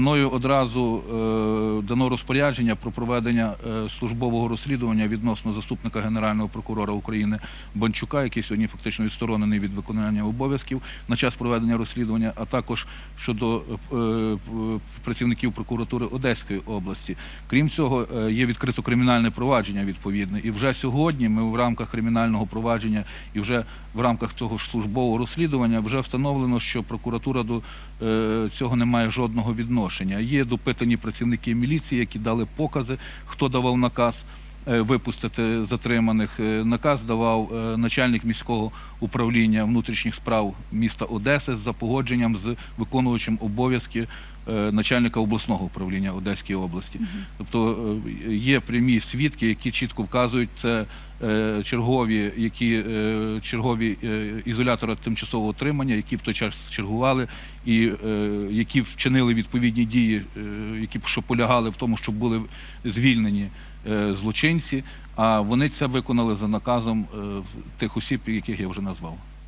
Мною одразу е, дано розпорядження про проведення е, службового розслідування відносно заступника Генерального прокурора України Бончука, який сьогодні фактично відсторонений від виконання обов'язків на час проведення розслідування, а також щодо е, працівників прокуратури Одеської області. Крім цього, є відкрито кримінальне провадження відповідне. І вже сьогодні ми в рамках кримінального провадження і вже в рамках цього ж службового розслідування вже встановлено, що прокуратура до цього не має жодного відношення. Є допитані працівники міліції, які дали покази, хто давав наказ випустити затриманих. Е, Наказ давав е, начальник міського управління внутрішніх справ міста Одеси за погодженням з виконувачем обов'язки е, начальника обласного управління Одеської області. Тобто е, є прямі свідки, які чітко вказують це е, чергові, які е, чергові е, ізолятора тимчасового отримання, які в той час чергували, і е, які вчинили відповідні дії, е, які що полягали в тому, щоб були звільнені е, злочинці. А вони це виконали за наказом е, тих осіб, яких я вже назвав.